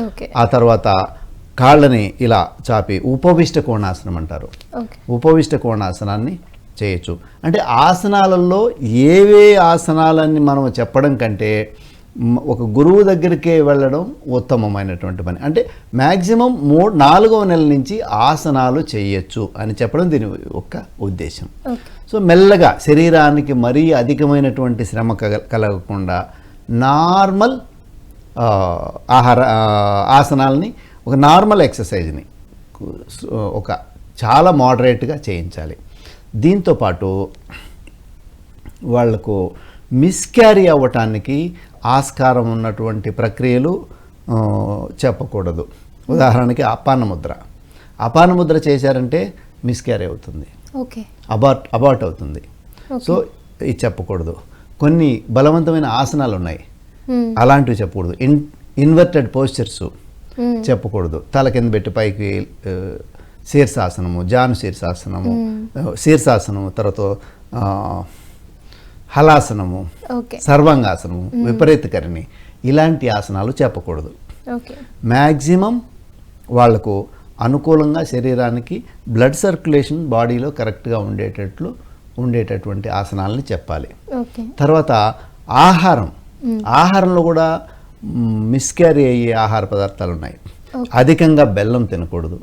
Okay. ఆ తర్వాత కాళ్ళని ఇలా చాపి ఉపవిష్ట కోణాసనం అంటారు. ఉపవిష్ట కోణాసనాన్ని చేయొచ్చు. అంటే ఆసనాలలో ఏవే ఆసనాలని మనం చెప్పడం కంటే ఒక గురువు దగ్గరికే వెళ్ళడం ఉత్తమమైనటువంటి పని. అంటే మ్యాక్సిమం మూ నాలుగవ నెల నుంచి ఆసనాలు చేయొచ్చు అని చెప్పడం దీని యొక్క ఉద్దేశం. సో మెల్లగా శరీరానికి మరీ అధికమైనటువంటి శ్రమ కల కలగకుండా నార్మల్ ఆహార ఆసనాలని ఒక నార్మల్ ఎక్సర్సైజ్ని ఒక చాలా మోడరేట్గా చేయించాలి. దీంతోపాటు వాళ్ళకు మిస్క్యారీ అవ్వటానికి ఆస్కారం ఉన్నటువంటి ప్రక్రియలు చెప్పకూడదు. ఉదాహరణకి అపాన ముద్ర అపాన ముద్ర చేశారంటే మిస్క్యారీ అవుతుంది. ఓకే. అబార్ట్ అబార్ట్ అవుతుంది. సో ఇది చెప్పకూడదు. కొన్ని బలవంతమైన ఆసనాలు ఉన్నాయి. అలాంటివి చెప్పకూడదు. In inverted postures hmm. చెప్పకూడదు. తల కింద పెట్టి పైకి శీర్షాసనము జాను శీర్షాసనము ఆ, శీర్షాసనము తర్వాత హలాసనము సర్వాంగాసనము విపరీతకరిణి ఇలాంటి ఆసనాలు చెప్పకూడదు. మ్యాక్సిమం వాళ్ళకు అనుకూలంగా శరీరానికి బ్లడ్ సర్క్యులేషన్ బాడీలో కరెక్ట్గా ఉండేటట్లు ఉండేటటువంటి ఆసనాలని చెప్పాలి. తర్వాత ఆహారం. ఆహారంలో కూడా మిస్క్యారీ అయ్యే ఆహార పదార్థాలు ఉన్నాయి అధికంగా బెల్లం తినకూడదు.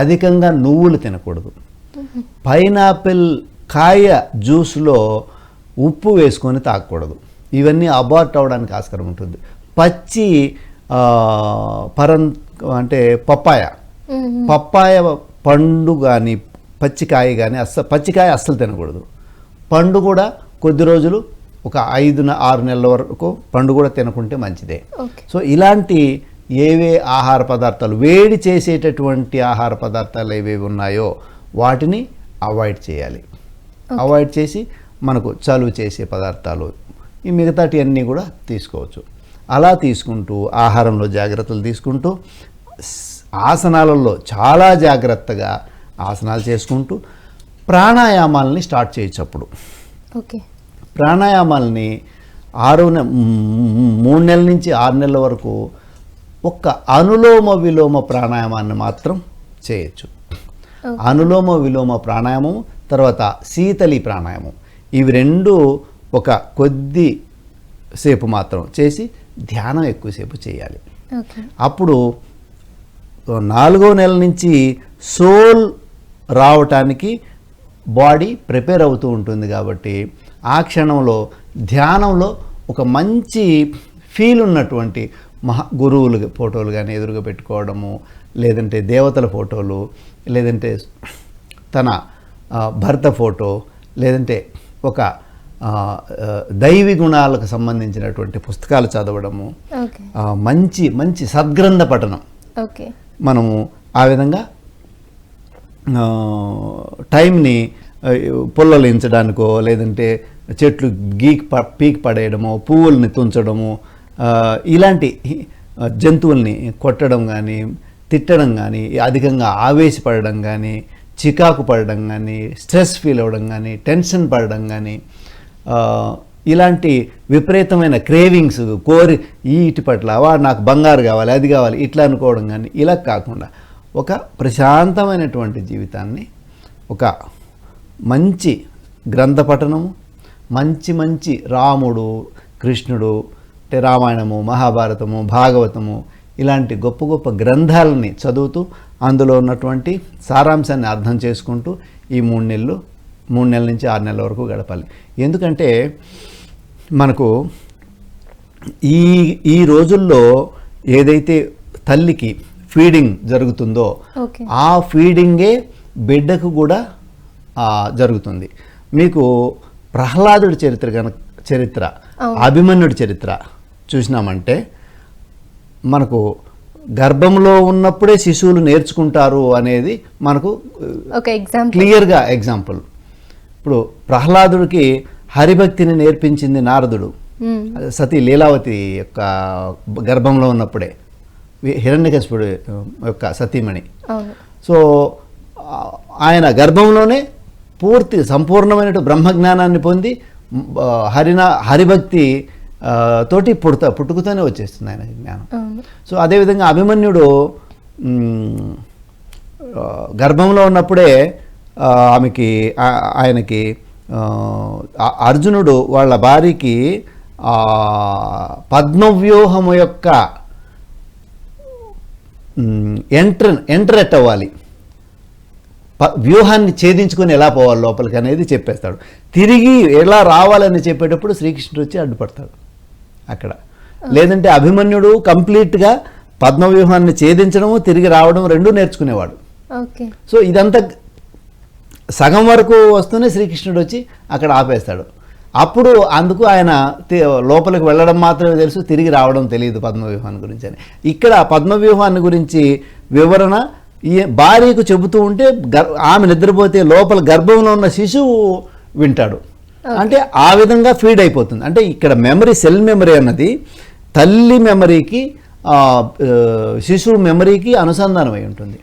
అధికంగా నువ్వులు తినకూడదు. పైనాపిల్ కాయ జ్యూస్లో ఉప్పు వేసుకొని తాగకూడదు. ఇవన్నీ అబార్ట్ అవ్వడానికి ఆస్కారం ఉంటుంది. పచ్చి పరం అంటే పప్పాయ. పప్పాయ పండు కానీ పచ్చికాయ కానీ అస్స పచ్చికాయ అస్సలు తినకూడదు. పండు కూడా కొద్ది రోజులు ఒక ఐదు న- ఆరు నెలల వరకు పండు కూడా తినకుంటే మంచిదే. సో ఇలాంటి ఏవే ఆహార పదార్థాలు వేడి చేసేటటువంటి ఆహార పదార్థాలు ఏవేవి ఉన్నాయో వాటిని అవాయిడ్ చేయాలి. అవాయిడ్ చేసి మనకు చలువ చేసే పదార్థాలు ఈ మిగతాటి అన్నీ కూడా తీసుకోవచ్చు. అలా తీసుకుంటూ ఆహారంలో జాగ్రత్తలు తీసుకుంటూ ఆసనాలలో చాలా జాగ్రత్తగా ఆసనాలు చేసుకుంటూ ప్రాణాయామాలని స్టార్ట్ చేయొచ్చు అప్పుడు. ఓకే. ప్రాణాయామాలని ఆరు మూడు నెలల నుంచి ఆరు నెలల వరకు ఒక్క అనులోమ విలోమ ప్రాణాయామాన్ని మాత్రం చేయొచ్చు. అనులోమ విలోమ ప్రాణాయామం తర్వాత శీతలి ప్రాణాయామం. ఇవి రెండు ఒక కొద్ది సేపు మాత్రం చేసి ధ్యానం ఎక్కువసేపు చేయాలి. అప్పుడు నాలుగో నెల నుంచి సోల్ రావటానికి బాడీ ప్రిపేర్ అవుతూ ఉంటుంది కాబట్టి ఆ క్షణంలో ధ్యానంలో ఒక మంచి ఫీల్ ఉన్నటువంటి మహా గురువులు ఫోటోలు కానీ ఎదురుగా పెట్టుకోవడము లేదంటే దేవతల ఫోటోలు లేదంటే తన భర్త ఫోటో లేదంటే ఒక దైవి గుణాలకు సంబంధించినటువంటి పుస్తకాలు చదవడము మంచి మంచి సద్గ్రంథ పఠనం. ఓకే. మనము ఆ విధంగా టైంని పుల్లలించడానికో లేదంటే చెట్లు గీక్ ప పీక్ పడేయడమో పువ్వుల్ని తుంచడము ఇలాంటి జంతువుల్ని కొట్టడం కానీ తిట్టడం కానీ అధికంగా ఆవేశపడడం కానీ చికాకు పడడం కానీ స్ట్రెస్ ఫీల్ అవ్వడం కానీ టెన్షన్ పడడం కానీ ఇలాంటి విపరీతమైన క్రేవింగ్స్ కోరి ఈ పట్ల వాడు నాకు బంగారు కావాలి అది కావాలి ఇట్లా అనుకోవడం కానీ ఇలా కాకుండా ఒక ప్రశాంతమైనటువంటి జీవితాన్ని ఒక మంచి గ్రంథ పఠనము మంచి మంచి రాముడు కృష్ణుడు అంటే రామాయణము మహాభారతము భాగవతము ఇలాంటి గొప్ప గొప్ప గ్రంథాలని చదువుతూ అందులో ఉన్నటువంటి సారాంశాన్ని అర్థం చేసుకుంటూ ఈ మూడు నెలలు మూడు నెలల నుంచి ఆరు నెలల వరకు గడపాలి. ఎందుకంటే మనకు ఈ ఈ రోజుల్లో ఏదైతే తల్లికి ఫీడింగ్ జరుగుతుందో ఆ ఫీడింగే బిడ్డకు కూడా జరుగుతుంది. మీకు ప్రహ్లాదుడి చరిత్ర కనుక చరిత్ర. అభిమన్యుడి చరిత్ర చూసినామంటే మనకు గర్భంలో ఉన్నప్పుడే శిశువులు నేర్చుకుంటారు అనేది మనకు క్లియర్గా ఎగ్జాంపుల్ ఇప్పుడు ప్రహ్లాదుడికి హరిభక్తిని నేర్పించింది నారదుడు. సతీ లీలావతి యొక్క గర్భంలో ఉన్నప్పుడే. హిరణ్యకశిపుడు యొక్క సతీమణి. సో ఆయన గర్భంలోనే పూర్తి సంపూర్ణమైన బ్రహ్మజ్ఞానాన్ని పొంది హరినా హరిభక్తి తోటి పుడతా పుట్టుకతోనే వచ్చేస్తుంది ఆయన జ్ఞానం. సో అదేవిధంగా అభిమన్యుడు గర్భంలో ఉన్నప్పుడే ఆమెకి ఆయనకి అర్జునుడు వాళ్ళ భార్యకి పద్మవ్యూహము యొక్క ఎంటర్ ఎంటరెట్ అవ్వాలి. ప- వ్యూహాన్ని ఛేదించుకొని ఎలా పోవాలి లోపలికి అనేది చెప్పేస్తాడు. తిరిగి ఎలా రావాలని చెప్పేటప్పుడు శ్రీకృష్ణుడు వచ్చి అడ్డుపడతాడు అక్కడ. లేదంటే అభిమన్యుడు కంప్లీట్గా పద్మవ్యూహాన్ని ఛేదించడము తిరిగి రావడం రెండూ నేర్చుకునేవాడు. సో ఇదంతా సగం వరకు వస్తూనే శ్రీకృష్ణుడు వచ్చి అక్కడ ఆపేస్తాడు. అప్పుడు అందుకు ఆయన లోపలికి వెళ్ళడం మాత్రమే తెలుసు తిరిగి రావడం తెలియదు పద్మవ్యూహాన్ని గురించి అని. ఇక్కడ పద్మవ్యూహాన్ని గురించి వివరణ ఈ భార్యకు చెబుతూ ఉంటే గర్ ఆమె నిద్రపోతే లోపల గర్భంలో ఉన్న శిశువు వింటాడు. అంటే ఆ విధంగా ఫీడ్ అయిపోతుంది. అంటే ఇక్కడ మెమరీ సెల్ మెమరీ అన్నది తల్లి మెమరీకి శిశువు మెమరీకి అనుసంధానం అయి ఉంటుంది.